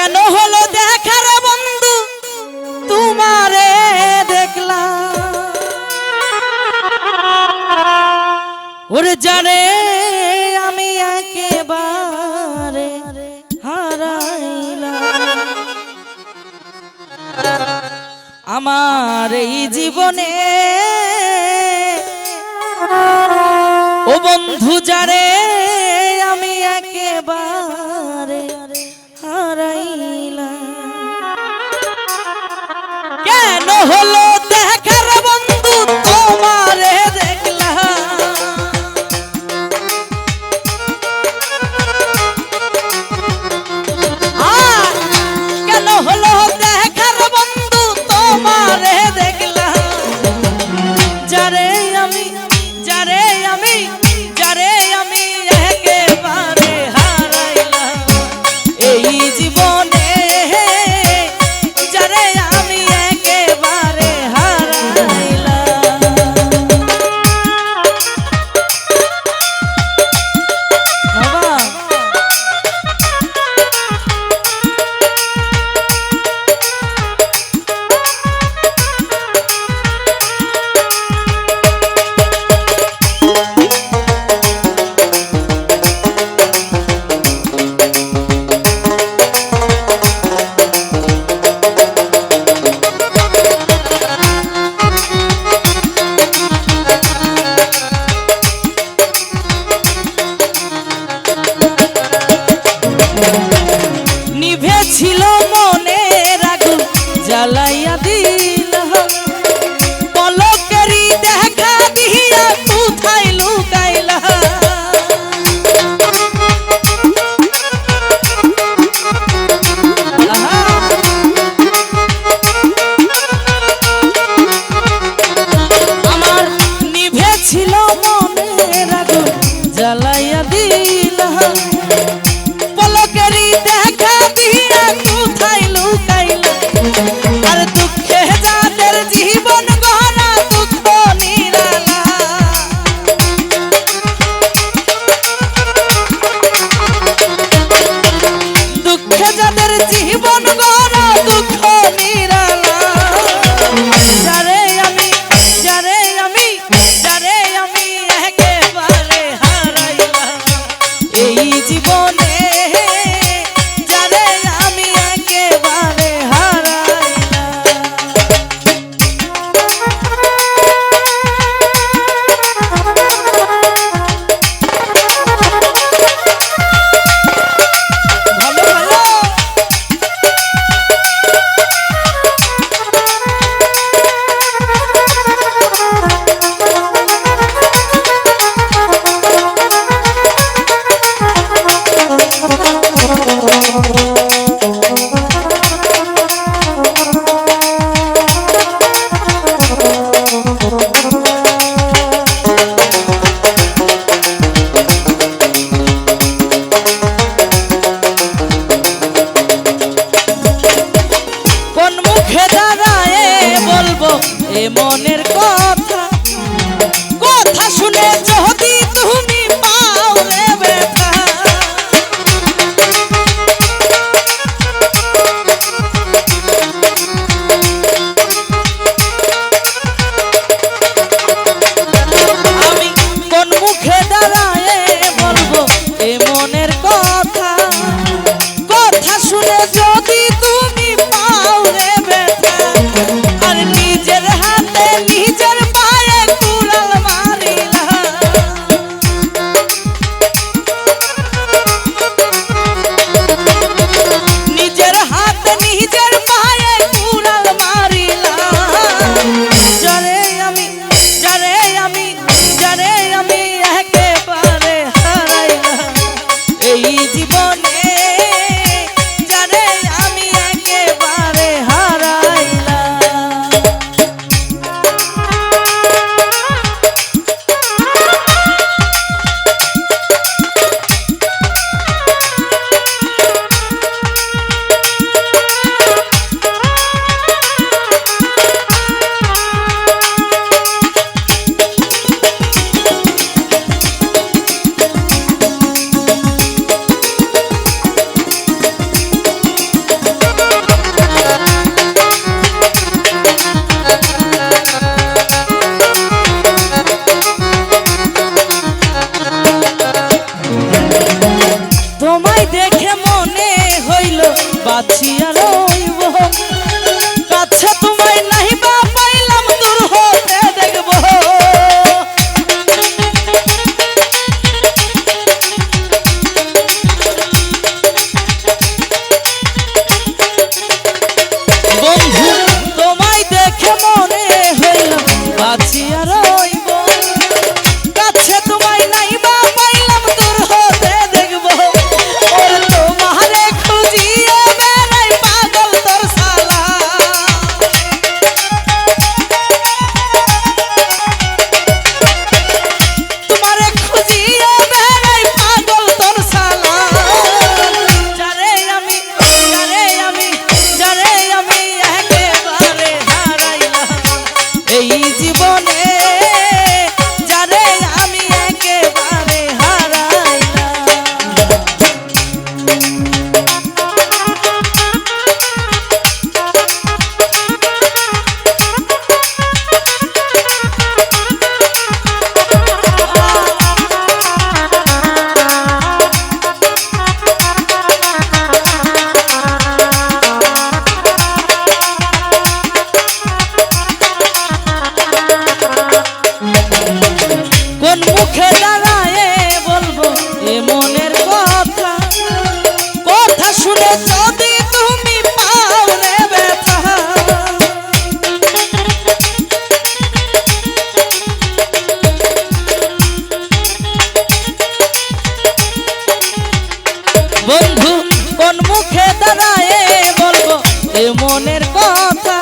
কেন হলো দেখার বন্ধু? তোমারে দেখলাম। ওরে জানে আমি একেবারে হারাইলাম। আমার এই জীবনে ও বন্ধু যারে আমি একেবারে হলো দেখার বন্ধু তোমারে দেখলাম। কেন হলো দেখার বন্ধু তোমারে জীবন গড়া মনের কথা।